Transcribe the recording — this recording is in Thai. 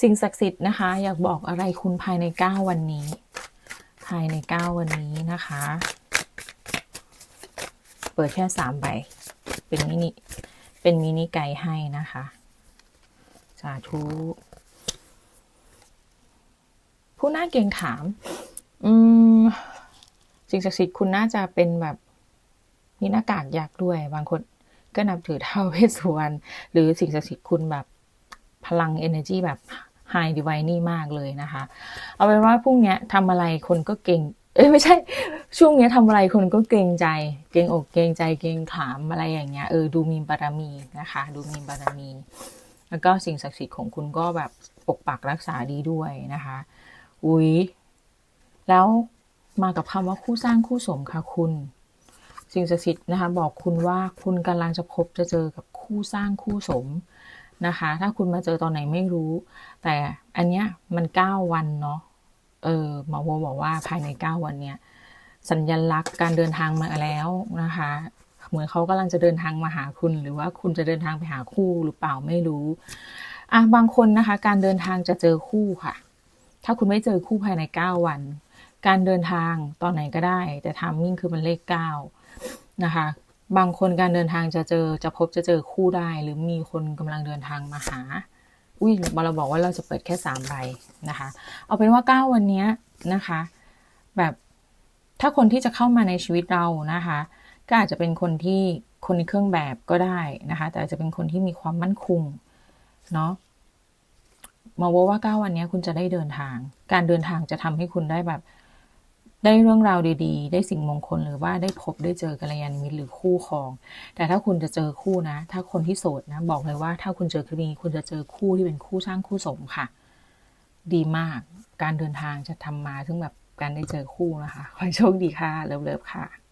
สิ่งศักดิ์สิทธิ์นะคะ อยากบอกอะไรคุณภายใน 9 วันนี้ ภายใน 9 วันนี้นะคะ เปิดแค่3ใบเป็นมินิเป็นมินิไกให้นะคะสาธุผู้น่าเกงขาม อืมสิ่งศักดิ์สิทธิ์คุณน่าจะเป็นแบบมีหน้ากากยักษ์ด้วย บางคนก็นับถือเท้าเวสสุวรรณหรือสิ่งศักดิ์สิทธิ์คุณแบบพลัง energy แบบ high divine นี่มากเลยนะคะ เอาเป็นว่าพรุ่งเนี้ยทำอะไรคนก็เก่ง เอ้ยไม่ใช่ ช่วงเนี้ยทำอะไรคนก็เกรงใจ เกรงอกเกรงใจเกรงขามอะไรอย่างเงี้ยเออดูมีบารมีนะคะ ดูมีบารมี แล้วก็สิ่งศักดิ์สิทธิ์ของคุณก็แบบปกปักรักษาดีด้วยนะคะ อุ๊ยแล้วมากับคำว่าคู่สร้างคู่สมค่ะคุณ สิ่งศักดิ์สิทธิ์นะคะ บอกคุณว่าคุณกำลังจะพบจะเจอกับคู่สร้างคู่สม นะคะ ถ้าคุณมาเจอตอนไหนไม่รู้ แต่อันเนี้ยมันเก้าวันเนาะเออหมอโบบอกว่าภายในเก้าวันเนี้ยสัญญลักษณ์การเดินทางมาแล้วนะคะ เหมือนเขากำลังจะเดินทางมาหาคุณ หรือว่าคุณจะเดินทางไปหาคู่หรือเปล่าไม่รู้อะบางคนนะคะ การเดินทางจะเจอคู่ค่ะ ถ้าคุณไม่เจอคู่ภายในเก้าวัน การเดินทางตอนไหนก็ได้ แต่ทามมิ่งคือมันเลขเก้านะคะ บางคนการเดินทางจะเจอจะพบจะเจอคู่ได้ หรือมีคนกำลังเดินทางมาหา อุ้ยเราบอกว่าเราจะเปิดแค่สามใบนะคะ เอาเป็นว่าเก้าวันนี้นะคะ แบบถ้าคนที่จะเข้ามาในชีวิตเรานะคะ ก็อาจจะเป็นคนที่คนในเครื่องแบบก็ได้นะคะ แต่อาจจะเป็นคนที่มีความมั่นคงเนาะมาว่าว่าเก้าวันนี้คุณจะได้เดินทาง การเดินทางจะทำให้คุณได้แบบ ได้เรื่องราวดีๆ ได้สิ่งมงคลหรือว่าได้พบได้เจอกัลยาณมิตรหรือคู่ครอง แต่ถ้าคุณจะเจอคู่นะ ถ้าคนที่โสดนะ บอกเลยว่าถ้าคุณเจอคลิปนี้คุณจะเจอคู่ที่เป็นคู่สร้างคู่สมค่ะ ดีมากการเดินทางจะทำมาถึงแบบการได้เจอคู่นะคะขอให้โชคดีค่ะเลิฟๆค่ะ